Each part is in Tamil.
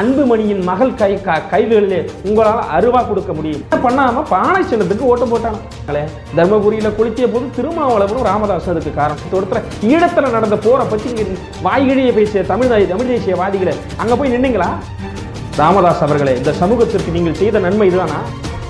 அன்புமணியின் மகள் கை க- கைகளிலே உங்களால் அருவா கொடுக்க முடியும். பண்ணாமல் பண்ணாம பானை சின்னத்துக்கு ஓட்டு போட்டாங்களே தர்மபுரியில குளித்திய போது திருமாவளவனும் ராமதாஸ் அதுக்கு காரணம். ஒருத்தர் ஈழத்துல நடந்த போரை பற்றி இங்கே வாய்கிழியை பேசிய தமிழ் தமிழ் தேசியவாதிகளை அங்கே போய் நின்னீங்களா? ராமதாஸ் அவர்களே இந்த சமூகத்திற்கு நீங்கள் செய்த நன்மை இதுதானா?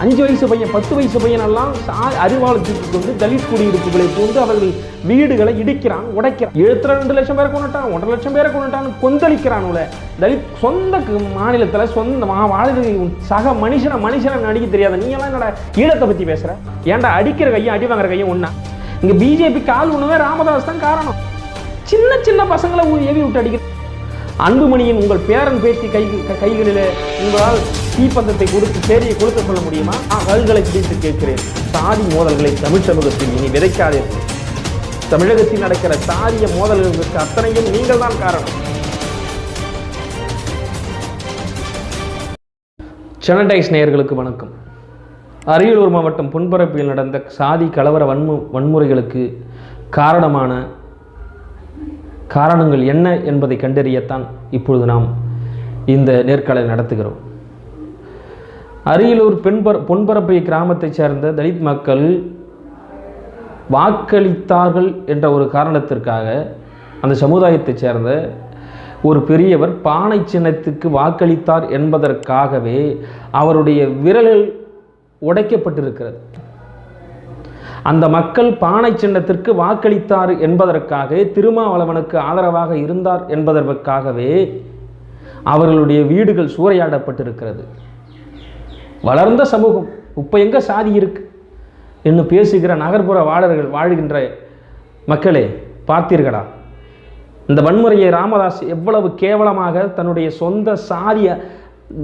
அஞ்சு வயசு பையன் பத்து வயசு பையனெல்லாம் சா- தூக்கி கொண்டு தலித் குடியிருப்புகளை போன்று அவர்கள் வீடுகளை இடிக்கிறான் உடைக்கிறான். எழுபத்தி ரெண்டு லட்சம் பேரை கொண்டுட்டான் ஒன்றரை லட்சம் பேரை கொண்டுட்டான் கொந்தளிக்கிறான் உள்ள தலித் சொந்த மாநிலத்தில் சொந்த வாழ்க்கை சக மனுஷனை மனுஷனை நடிக்க தெரியாத நீ எல்லாம் என்னடா ஈழத்தை பற்றி பேசுகிற ஏன்டா அடிக்கிற கையும் அடி வாங்குற கையும் ஒன்றா இங்கே பிஜேபி கால் ஒன்றுவே ராமதாஸ் தான் காரணம். சின்ன சின்ன பசங்களை ஏவி விட்டு அடிக்கிற அன்புமணியின் உங்கள் பேரன் பேத்தி கை கைகளில் உங்களால் தீப்பந்தத்தை கொடுத்து சேரியை கொடுக்க சொல்ல முடியுமா? அவர்களை பிடித்து கேட்கிறேன். சாதி மோதல்களை தமிழ் சமூகத்தில் இனி விதைக்காதே. தமிழகத்தில் நடக்கிற சாதிய மோதல்களுக்கு அத்தனையும் நீங்கள் தான் காரணம். செனடைஸ் நேயர்களுக்கு வணக்கம். அரியலூர் மாவட்டம் புன்பரப்பில் நடந்த சாதி கலவர வன்மு வன்முறைகளுக்கு காரணமான காரணங்கள் என்ன என்பதை கண்டறியத்தான் இப்பொழுது நாம் இந்த நேர்காணலை நடத்துகிறோம். அரியலூர் பெண்பர பொன்பரப்பை கிராமத்தைச் சேர்ந்த தலித் மக்கள் வாக்களித்தார்கள் என்ற ஒரு காரணத்திற்காக அந்த சமுதாயத்தைச் சேர்ந்த ஒரு பெரியவர் பானை சின்னத்துக்கு வாக்களித்தார் என்பதற்காகவே அவருடைய விரல்கள் உடைக்கப்பட்டிருக்கிறது. அந்த மக்கள் பானை சின்னத்திற்கு வாக்களித்தார் என்பதற்காக திருமாவளவனுக்கு ஆதரவாக இருந்தார் என்பதற்காகவே அவர்களுடைய வீடுகள் சூறையாடப்பட்டிருக்கிறது. வளர்ந்த சமூகம் இப்போ எங்கே சாதி இருக்கு? என்று பேசுகிற நகர்ப்புற வாழர்கள் வாழுகின்ற மக்களே பார்த்தீர்களா? இந்த வன்முறையை ராமதாஸ் எவ்வளவு கேவலமாக தன்னுடைய சொந்த சாதிய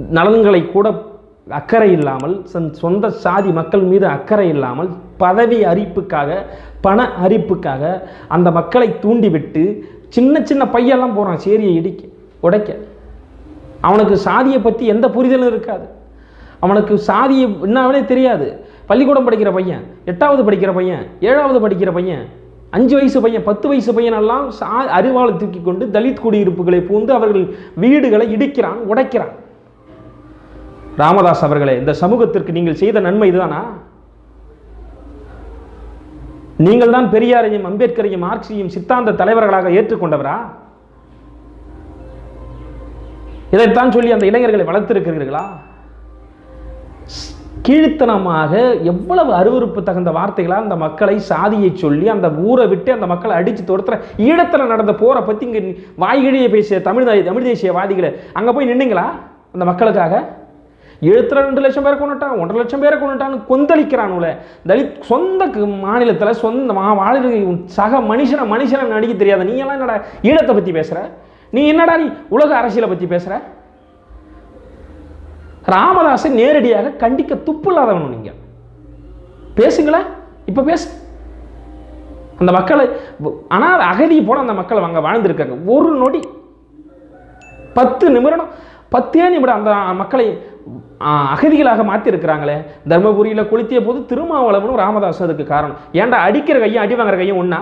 நலன்களை கூட அக்கறை இல்லாமல் தன் சொந்த சாதி மக்கள் மீது அக்கறை இல்லாமல் பதவி அரிப்புக்காக பண அரிப்புக்காக அந்த மக்களை தூண்டிவிட்டு சின்ன சின்ன பையெல்லாம் போகிறான் சேரியை இடிக்க உடைக்க. அவனுக்கு சாதியை பற்றி எந்த புரிதலும் இருக்காது. அவனுக்கு சாதியை என்னாவே தெரியாது. பள்ளிக்கூடம் படிக்கிற பையன் எட்டாவது படிக்கிற பையன் ஏழாவது படிக்கிற பையன் அஞ்சு வயசு பையன் பத்து வயசு பையனெல்லாம் சா அறிவாளை தூக்கி கொண்டு தலித் குடியிருப்புகளை பூந்து அவர்கள் வீடுகளை இடிக்கிறான் உடைக்கிறான். ராமதாஸ் அவர்களே இந்த சமூகத்திற்கு நீங்கள் செய்த நன்மை இதுதானா? நீங்கள் தான் பெரியாரையும் அம்பேத்கரையும் மார்க்சியும் சித்தாந்த தலைவர்களாக ஏற்றுக்கொண்டவரா? இதைத்தான் சொல்லி அந்த இளைஞர்களை வளர்த்திருக்கிறீர்களா? கீழ்த்தனமாக எவ்வளவு அருவருப்பு தகுந்த வார்த்தைகளாக அந்த மக்களை சாதியை சொல்லி அந்த ஊரை விட்டு அந்த மக்களை அடித்து துரத்துற ஈழத்தில் நடந்த போரை பற்றி இங்கே வாய்கிழியை பேசிய தமிழ் தமிழ் தேசியவாதிகளை அங்கே போய் நின்றுங்களா அந்த மக்களுக்காக? எழுத்து ரெண்டு லட்சம் பேரை கொண்டுட்டான் ஒன்றரை லட்சம் பேரை கொண்டுட்டான்னு கொந்தளிக்கிறானுல தலித் சொந்த மாநிலத்தில் மாநிலத்துல சொந்த மா வாழ்க்கை சக மனுஷனை மனுஷனை நடிக்க தெரியாத நீ எல்லாம் என்னடா ஈழத்தை பற்றி பேசுற? நீ என்னடா நீ உலக அரசியலை பற்றி பேசுற? ராமதாஸை நேரடியாக கண்டிக்க துப்பு இல்லாதவனும் நீங்க. பேசுங்களேன் இப்போ பேசு. அந்த மக்களை ஆனால் அகதி போல அந்த மக்கள் அங்கே வாழ்ந்துருக்காங்க. ஒரு நொடி பத்து நிமிடம் பத்தே நிமிடம் அந்த மக்களை அகதிகளாக மாற்றிருக்கிறாங்களே தர்மபுரியில் கொளுத்திய போது திருமாவளவனும் ராமதாஸ் அதுக்கு காரணம். ஏன்டா அடிக்கிற கையும் அடி வாங்குற கையும் ஒன்றா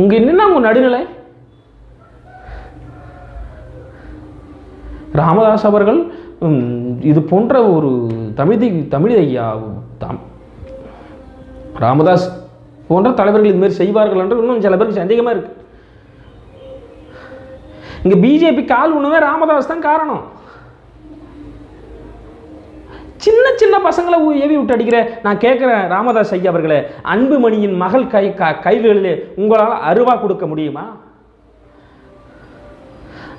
உங்க என்னென்ன உங்க நடுநிலை? ராமதாஸ் அவர்கள் இது போன்ற ஒரு தமிழ் தமிழ் ஐயா தாம் ராமதாஸ் போன்ற தலைவர்கள் இது மாதிரி செய்வார்கள் என்று இன்னும் சில பேருக்கு சந்தேகமாக இருக்குது இங்க பிஜேபி கால் உணவே ராமதாஸ் தான் காரணம். சின்ன சின்ன பசங்களை ஏவி விட்டு அடிக்கிற நான் கேட்குறேன் ராமதாஸ் ஐயா அவர்களே அன்புமணியின் மகள் கை க- கைகளிலே உங்களால் அருவா கொடுக்க முடியுமா?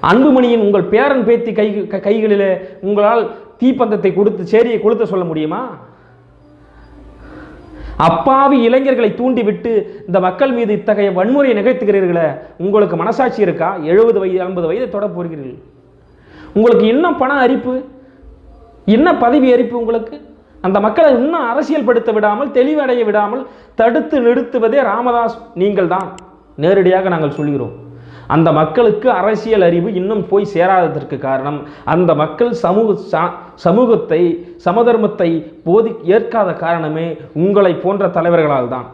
அன்புமணியின் உங்கள் பேரன் பேத்தி கை க- கைகளிலே உங்களால் தீப்பந்தத்தை கொடுத்து சேரியை கொளுத்த சொல்ல முடியுமா? அப்பாவி இளைஞர்களை தூண்டிவிட்டு இந்த மக்கள் மீது இத்தகைய வன்முறையை நிகழ்த்துகிறீர்களே உங்களுக்கு மனசாட்சி இருக்கா? எழுபது வயது ஐம்பது வயதை தொட போகிறீர்கள். உங்களுக்கு என்ன பண அரிப்பு என்ன பதவி அரிப்பு உங்களுக்கு? அந்த மக்களை இன்னும் அரசியல் படுத்த விடாமல் தெளிவடைய விடாமல் தடுத்து நிறுத்துவதே ராமதாஸ் நீங்கள் தான் நேரடியாக நாங்கள் சொல்கிறோம். அந்த மக்களுக்கு அரசியல் அறிவு இன்னும் போய் சேராததற்கு காரணம் அந்த மக்கள் சமூக சா- சமூகத்தை சமதர்மத்தை போதி ஏற்காத காரணமே உங்களை போன்ற தலைவர்களால் தான்.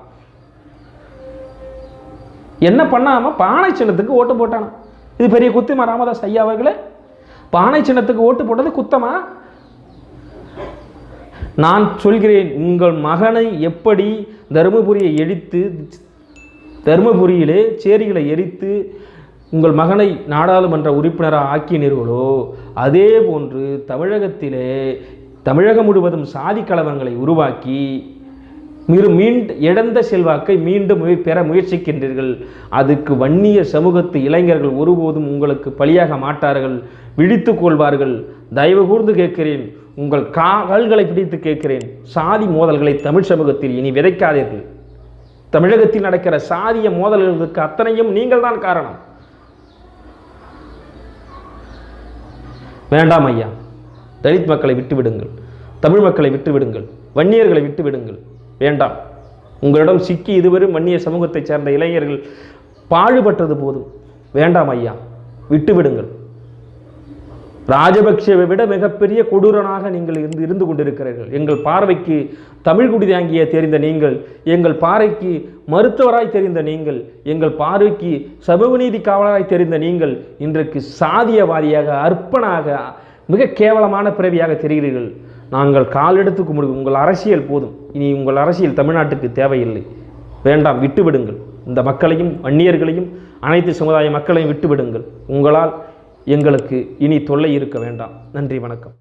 என்ன பண்ணாம பானை சின்னத்துக்கு ஓட்டு போட்டானா? இது பெரிய குத்தமா ராமதாஸ் ஐயா அவர்களே? பானை சின்னத்துக்கு ஓட்டு போட்டது குத்தமா? நான் சொல்கிறேன் உங்கள் மகனை எப்படி தருமபுரியை எரித்து தருமபுரியிலே சேரிகளை எரித்து உங்கள் மகனை நாடாளுமன்ற உறுப்பினராக ஆக்கினீர்களோ அதே போன்று தமிழகத்திலே தமிழகம் முழுவதும் சாதி கலவரங்களை உருவாக்கி மீறு மீண்டு இழந்த செல்வாக்கை மீண்டும் பெற முயற்சிக்கின்றீர்கள். அதுக்கு வன்னிய சமூகத்து இளைஞர்கள் ஒருபோதும் உங்களுக்கு பலியாக மாட்டார்கள். விழித்து கொள்வார்கள். தயவு கூர்ந்து கேட்கிறேன். உங்கள் கால்களை பிடித்து கேட்கிறேன். சாதி மோதல்களை தமிழ் சமூகத்தில் இனி விதைக்காதீர்கள். தமிழகத்தில் நடக்கிற சாதிய மோதல்களுக்கு அத்தனையும் நீங்கள் தான் காரணம். வேண்டாம் ஐயா. தலித் மக்களை விட்டு விடுங்கள் தமிழ் மக்களை விட்டு விடுங்கள் வன்னியர்களை விட்டு விடுங்கள் வேண்டாம். உங்களிடம் சிக்கி இதுவரும் வன்னிய சமூகத்தைச் சேர்ந்த இளைஞர்கள் பாடுபட்டது போதும். வேண்டாம் ஐயா. விட்டு விடுங்கள் ராஜபக்சேவை விட மிகப்பெரிய கொடூரனாக நீங்கள் இருந்து இருந்து கொண்டிருக்கிறீர்கள். எங்கள் பார்வைக்கு தமிழ் குடிதாங்கிய தெரிந்த நீங்கள் எங்கள் பார்வைக்கு மருத்துவராய் தெரிந்த நீங்கள் எங்கள் பார்வைக்கு சமூக நீதி காவலராய் தெரிந்த நீங்கள் இன்றைக்கு சாதியவாதியாக அர்ப்பனாக மிக கேவலமான பிறவியாக தெரிகிறீர்கள். நாங்கள் காலெடுத்து கும்பிடு உங்கள் அரசியல் போதும். இனி உங்கள் அரசியல் தமிழ்நாட்டுக்கு தேவையில்லை. வேண்டாம் விட்டுவிடுங்கள். இந்த மக்களையும் வன்னியர்களையும் அனைத்து சமுதாய மக்களையும் விட்டுவிடுங்கள். உங்களால் எங்களுக்கு இனி தொல்லை இருக்க வேண்டாம். நன்றி வணக்கம்.